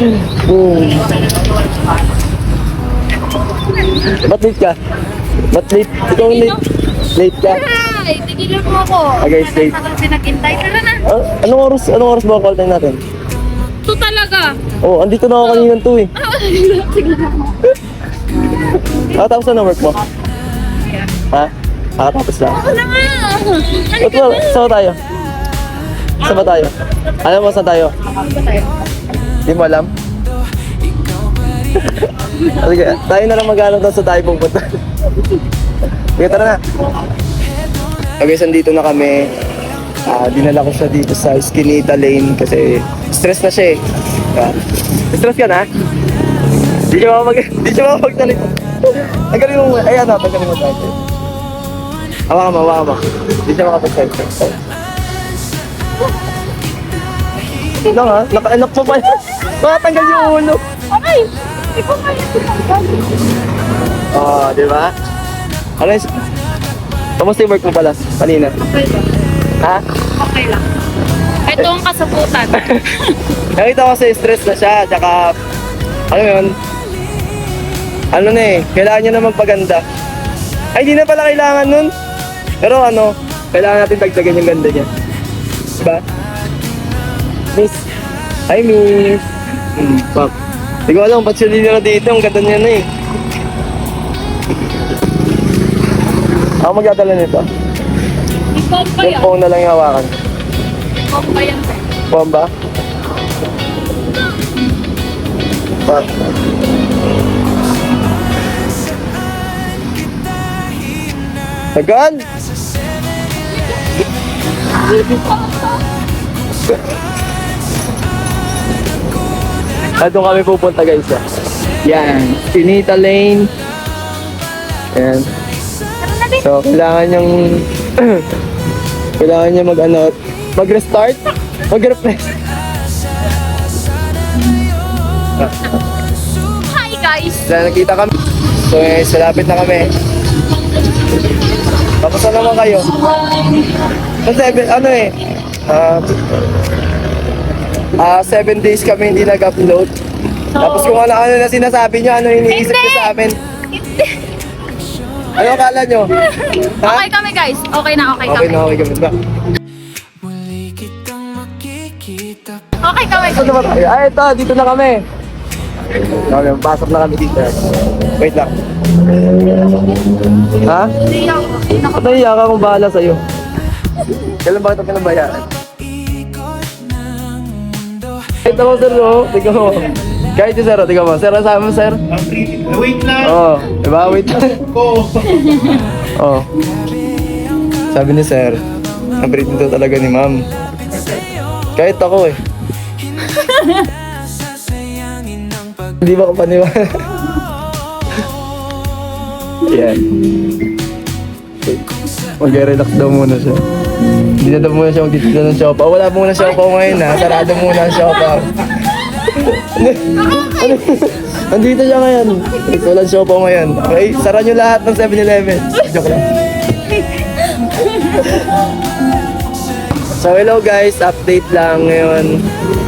Hmm. Ba't late ka? Ba't late? Ikaw late. Late ka? Ay, tigilan mo ako. Okay, stay. Tagal pinaghintay. Tara na. Ah, anong oras, anong oras ba ang call time natin? Ito talaga. Oh, andito na ako kanina to eh. Mo. Nakatapos na ng work mo? Ha? Nakatapos na. Ako na nga. Ba't ba? Saan ba tayo? Saan ba tayo? Alam mo saan tayo? Hindi mo alam? Sige, tayo na lang mag-ano doon sa tayo pupunta. Sige, tara na. Okay, sandito na kami. Ah, dinala ko siya dito sa Skinita Lane kasi stress na siya eh. Ah, stress ka na? Di siya makapag... Di siya makapagsalita. Tagalin mo muna. Ayan na, tagalin mo tayo. Hawa ka mo, hawa ka mo. Di siya makapagsalita. Ito nga, naka-anak pa pa yan. Makatanggal yung ulo. Ay! Ikaw nga yung tinanggal. Oo, di ba? Ano yung... Kamusta yung work mo pala kanina? Okay lang. Ha? Okay lang. Ito ang kasabutan. Nakita ko kasi stress na siya, tsaka... Ano yun? Ano na eh, kailangan niya na magpaganda. Ay, hindi na pala kailangan nun. Pero ano, kailangan natin dagdagan yung ganda niya. Diba? Miss. Hi, Miss. Hmm, fuck. Hindi ko alam, ba't siya na dito? Ang ganda niya na eh. Ako magdadala nito. Ikaw pa Yung yan. phone na lang yung hawakan. Ikaw pa yan. Phone ba? Fuck. Tagal! Ah, doon kami pupunta guys. ah. Yan. Pinita Lane. Yan. So, kailangan niyang... kailangan niya mag ano, mag-restart, mag-refresh. Hi guys! Kaya nakita kami. So, eh, salapit na kami. Tapos na naman kayo. Seven, ano eh, ah, ah, seven days kami hindi nag-upload. Tapos kung ano-ano na sinasabi niyo, ano iniisip niyo sa amin. Ano akala niyo? Ha? Okay kami guys. Okay na, okay, Okay kami. na, okay kami. Ba? Okay kami. Saan na ba tayo? Ay, ito, dito na kami. Okay, pasok na kami dito. Wait lang. Ha? Hindi ako. Ka kung bahala sa'yo? Kailan ba ito pinabayaan? Kahit ako, sir, oh. Tingnan mo. Kahit yung sir, oh. Tingnan mo. Sir, ang sabi mo, sir? Wait lang Oo. Oh, diba? Wait lang. Oo. Oh. Sabi ni sir, ang nito talaga ni ma'am. Kahit ako, eh. Hindi ba ka paniwala? Yan. Mag-relax daw muna siya. Hindi na daw muna siya magtitila ng siopaw. Wala muna siopaw ngayon ha. Sarado muna ang siopaw. Ano? Nandito siya ngayon. Walang siopaw ngayon. Okay, sara nyo lahat ng 7-Eleven. Joke lang. So hello guys, update lang ngayon.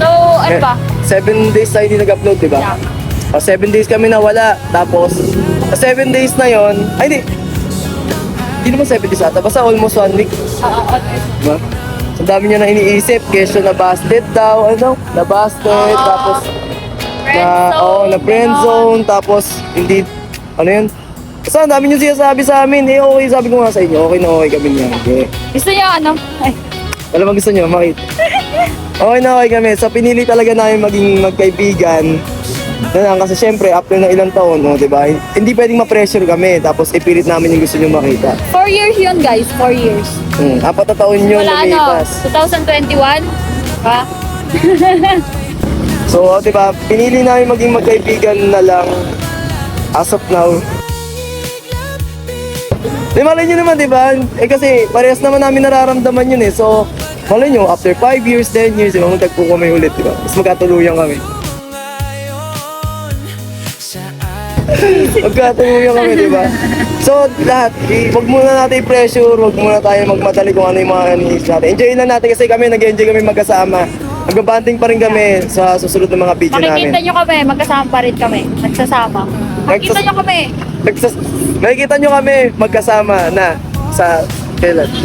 So, ano ba? 7 days tayo hindi nag-upload, di ba? O, 7 days kami nawala. Tapos, sa 7 days na yon, ay hindi. Hindi naman 7 days ata. Basta almost 1 week. Oo. Diba? Ang dami niya na iniisip. Kesyo na busted daw. Ano? Na busted. Tapos, na, oh, na friend zone. Tapos, hindi, ano yun? Basta ang dami niyo sinasabi sa amin. Eh, okay, sabi ko nga sa inyo. Okay na okay kami niya. Okay. Gusto niyo ano? Ay, Alam mo gusto niyo, makita. Okay na okay kami. So, pinili talaga namin maging magkaibigan. Na lang, kasi syempre, after ng ilang taon, no, di ba? Hindi pwedeng ma-pressure kami. Tapos, ipilit namin yung gusto niyo makita. four years yun guys. Four years. Hmm, apat na taon yun Wala ano, lumipas. 2021. Diba? So, di ba, pinili namin maging magkaibigan na lang as of now. Di malay nyo naman, di ba? Eh kasi parehas naman namin nararamdaman yun eh. So, malay nyo, after 5 years, 10 years, di ba, magtagpo kami ulit, di ba? Mas magkatuluyan kami. Magkatuluyan kami, di ba? So, lahat, wag muna natin i-pressure, wag muna tayo magmadali kung ano yung mga iniisip natin. Enjoy lang natin kasi kami, nag-enjoy kami magkasama. Magbabanding pa rin kami sa susunod ng mga video Makikita namin. nyo kami, magkasama pa rin kami. Nagsasama. Makikita nyo kami. Nagsas- Nakikita nyo kami magkasama na sa kailan.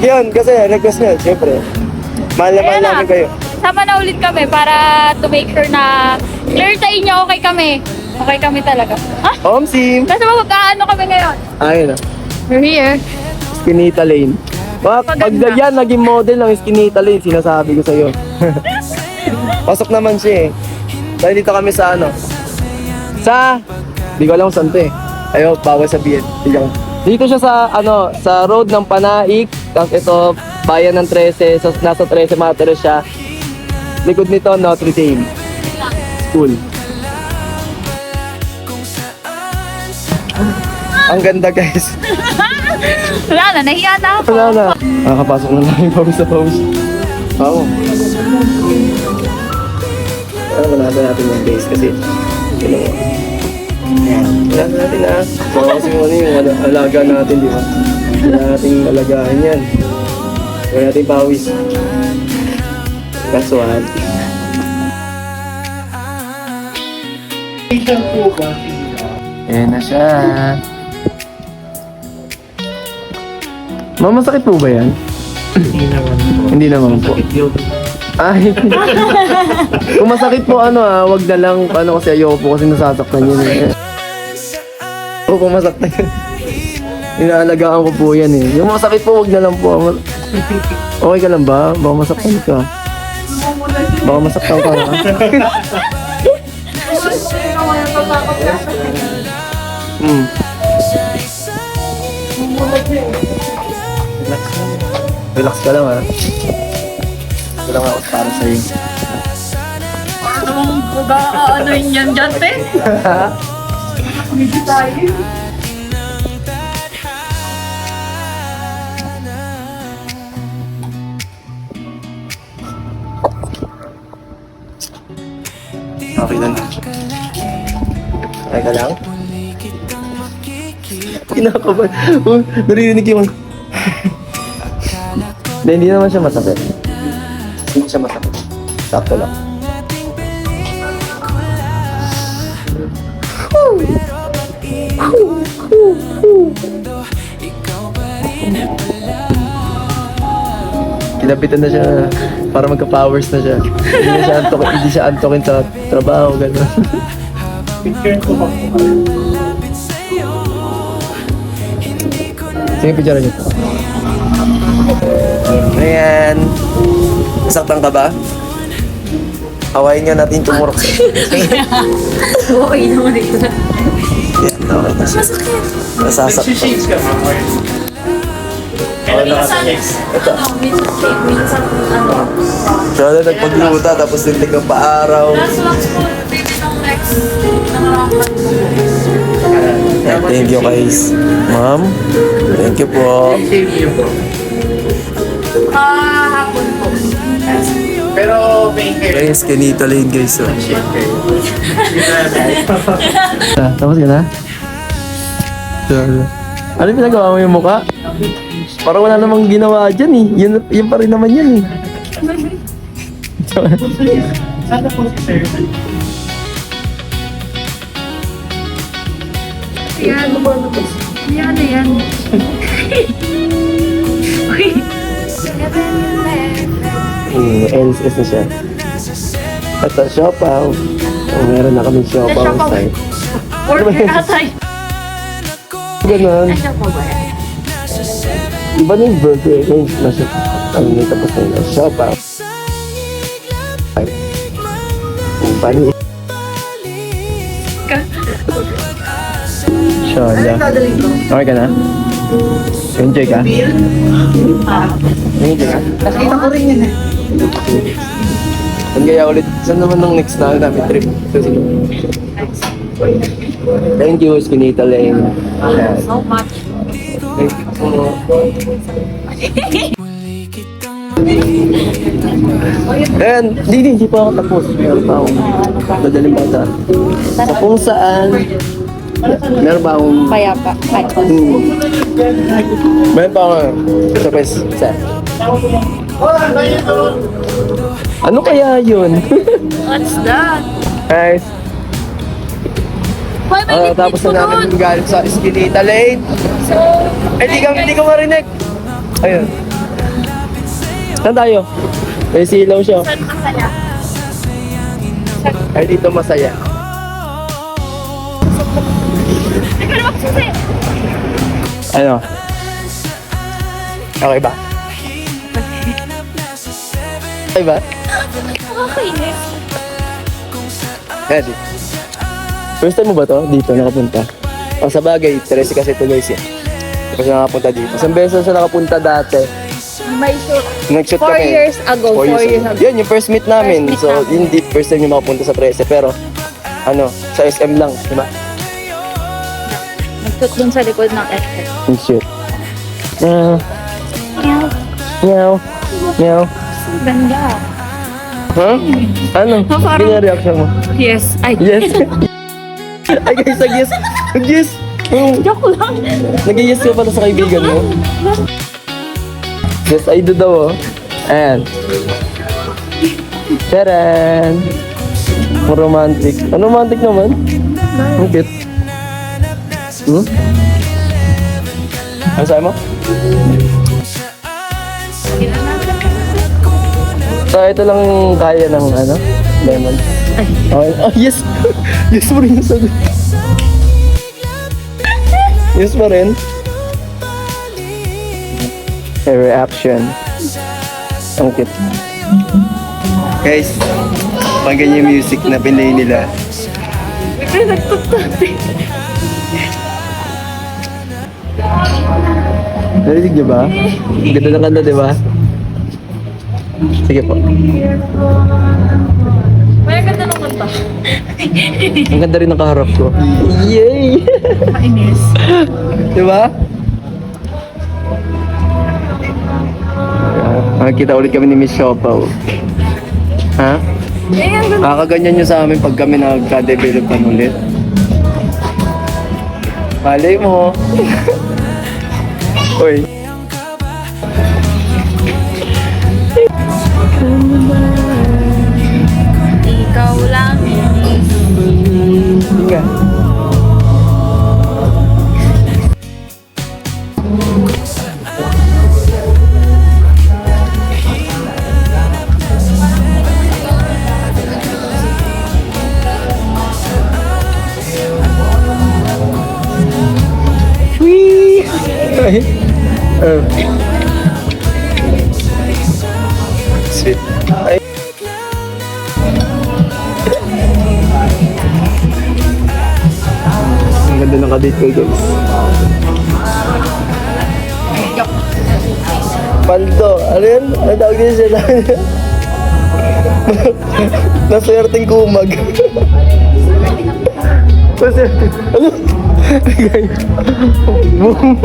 Yun, kasi request nyo, syempre. Mahal na mahal na, namin kayo. Sama na ulit kami para to make sure na clear sa inyo, okay kami. Okay kami talaga. Ah, Home sim! nasa magkaano kami ngayon? Ayun na, We're here. Skinita Lane. Pag, pag Maganda. yan, naging model ng Skinita Lane, sinasabi ko sa'yo. Pasok naman siya eh. Dahil dito kami sa ano? Sa... Di ko alam kung saan to eh. Ayaw, bawal sabihin. Hindi ko- Dito siya sa ano, sa road ng Panaik. Tapos ito, bayan ng 13. So, nasa 13 Materes siya. Likod nito, Notre Dame. School. Ang ganda guys. Wala na, nahiya na ako. Wala na. Nakakapasok na namin pawis sa pawis. Oo. Ano ba natin natin yung base kasi you know, wala na natin ah. Baka kasi ano yung ala- alaga natin, di ba? Wala nating alagaan yan. Wala natin pawis. That's why. Ayan na siya. Mama, sakit po ba yan? Hindi naman po. Hindi naman po. Sakit yun. Ay, kung masakit po ano ah, wag na lang, ano kasi ayoko po kasi nasasaktan yun eh. Oo, kung masaktan yun. Inaalagaan ko po yan eh. Yung masakit po, wag na lang po. ah. Okay ka lang ba? Baka masaktan ka. Baka masaktan ka ha? Hmm. Relax ka lang ha. Ito lang ako para sa'yo. Anong buga ano yan dyan, te? Hindi tayo. Ay ka lang? Kinakabahan. Oh, naririnig yung... Hindi, hindi naman siya masakit. Hindi siya masakit. Sakto lang. Kinapitan na siya para magka-powers na siya. Hindi na siya antokin, hindi siya antokin sa trabaho, gano'n. Picture ko pa po. Sige, picture niyo. Ayan. Nasaktan ka ba? Hawain nga natin tumurok Okay naman ito. Yan, okay na siya. Nasasaktan. Nagsishades ka ma'am or Okay na Minsan, kasi. Ito. ano, minsan, minsan, ano, Siya na nagpagluta, tapos tintig ng paaraw. last month po, thank you guys. Ma'am, thank you po. save you po. Kahapon po. Pero may hair. Guys, kanita lane guys. Oh. Tapos ka na? Ano pinagawa mo yung mukha? Parang wala namang ginawa dyan eh. Yun, yun pa rin naman yan eh. Sana po si sir. Yan. Yan na yan. Hmm, LSS na siya. Ito, siopaw. Oh, meron na kami siopaw Siopaw. style. Order atay. Ganun. Ano po ba yan? Iba na yung burger. Ngayon, nasa, ano may tapos na yun. Siopaw. Ay. Yung bani. Shola. Okay ka na? Enjoy ka? Enjoy ka? Nakita ko rin yan eh. Saan kaya ulit? Saan naman ang next na namin trip? Kasi, Thank you, Skinita Lane. Ayan. So much. Thank you po. Ayan, hindi, hindi, hindi pa ako tapos. Meron pa akong dadaling bata. Sa kung saan, meron pa akong, Kaya pa. Ay, hmm, meron pa akong surprise sa ano kaya yun? What's that? Guys, Why may ah, tapos po na namin galing sa Esquinita Lane. So, Eh, di ka, hindi ko marinig. Ayun. Saan tayo? May silaw siya. saan masaya? Ay, dito masaya. Ano? Okay ba? Okay ba? Nakakainis. Ready? First time mo ba to? Dito nakapunta? O sa bagay, 13 kasi ito guys eh. Kasi nakapunta dito. Isang beses siya nakapunta dati. May shoot. Nag-shoot Four kami. years ago, four years ago. Yun, yung first meet namin. First meet so, namin. yun di first time yung makapunta sa 13. Pero, ano, sa SM lang, di ba? Nag-shoot dun sa likod ng FF. Yung shoot. Meow, Meow. meow. Ganda. Huh? Ano? Ah, parang- reaction mo? Yes. Ay. Yes. Ay guys, nag-yes. Nag-yes. Oh, Joke lang. Nag-yes ka pala sa kaibigan mo. Yes, I do daw oh. Ayan. Taran! Romantic. Ang romantic naman. Ang cute. Hmm? Ano sabi mo? So, ito lang kaya ng ano? Lemon. Okay. Oh, yes! yes pa rin yung sagot. yes pa rin. May reaction. Ang cute. Guys, niyo yung music na pinay nila. Ay, nagtututi. Narinig niyo ba? Ganda ng kanta, di ba? Sige po. May ganda ng kanta. Ang ganda rin ng kaharap ko. Yay! Kainis. di ba? Makikita ulit kami ni Miss Shopaw. Ha? Eh. Kakaganyan nyo sa amin pag kami nagka-developan ulit. Malay mo. Uy. Sweet. Ay. Ang ganda ng kadate ko, guys. Paldo. Ano yan? Ano tawag din siya? Naswerteng kumag. Naswerteng. Ano? Boom.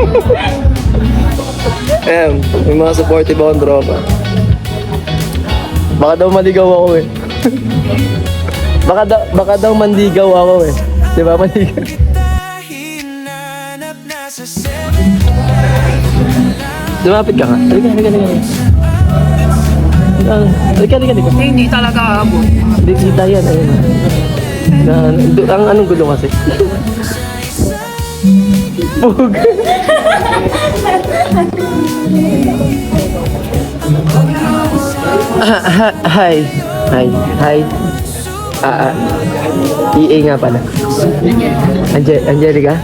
Ayan, may mga supportive akong tropa. Baka daw maligaw ako eh. baka, daw, baka daw manligaw ako eh. Di ba manligaw? Lumapit ka nga. Halika, halika, halika. Ah, Halika, halika, halika. Hindi talaga abot. Hindi kita yan. Ayun. Na, ang anong gulo kasi? Pug. Ah, hi. Hi. Hi. Ah, ah. EA nga pala. Ange Angelica?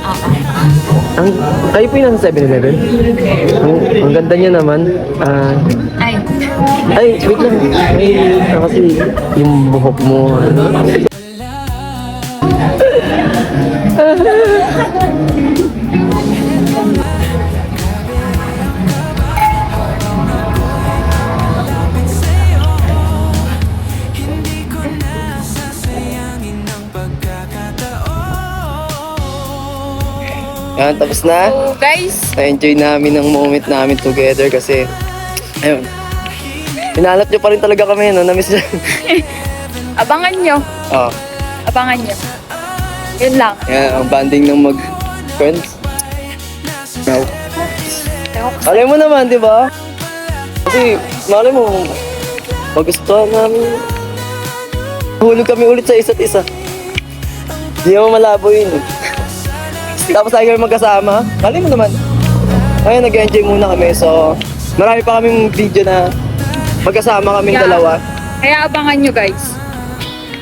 Ang, kayo po yung nasa 7-Eleven? Ang, ang ganda niya naman. Ah, Ay. ay, wait lang. Ay, ah, kasi yung buhok mo. Ano? Yan, tapos na. So, guys, Na-enjoy namin ang moment namin together kasi, ayun. Hinanap niyo pa rin talaga kami, no? Na-miss niya. abangan nyo. oh, Abangan nyo. Yun lang. yan, ang banding ng mag-friends. No. Alam mo naman, di ba? Kasi, malay mo, magustuhan namin. Hulog kami ulit sa isa't isa. Hindi mo malabo yun. eh. Tapos tayo kami magkasama. Malay mo naman. Ngayon, nag-enjoy muna kami. So, marami pa kaming video na magkasama kaming Yeah. dalawa. Kaya abangan nyo guys.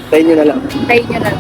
Tayo nyo na lang. Try nyo na.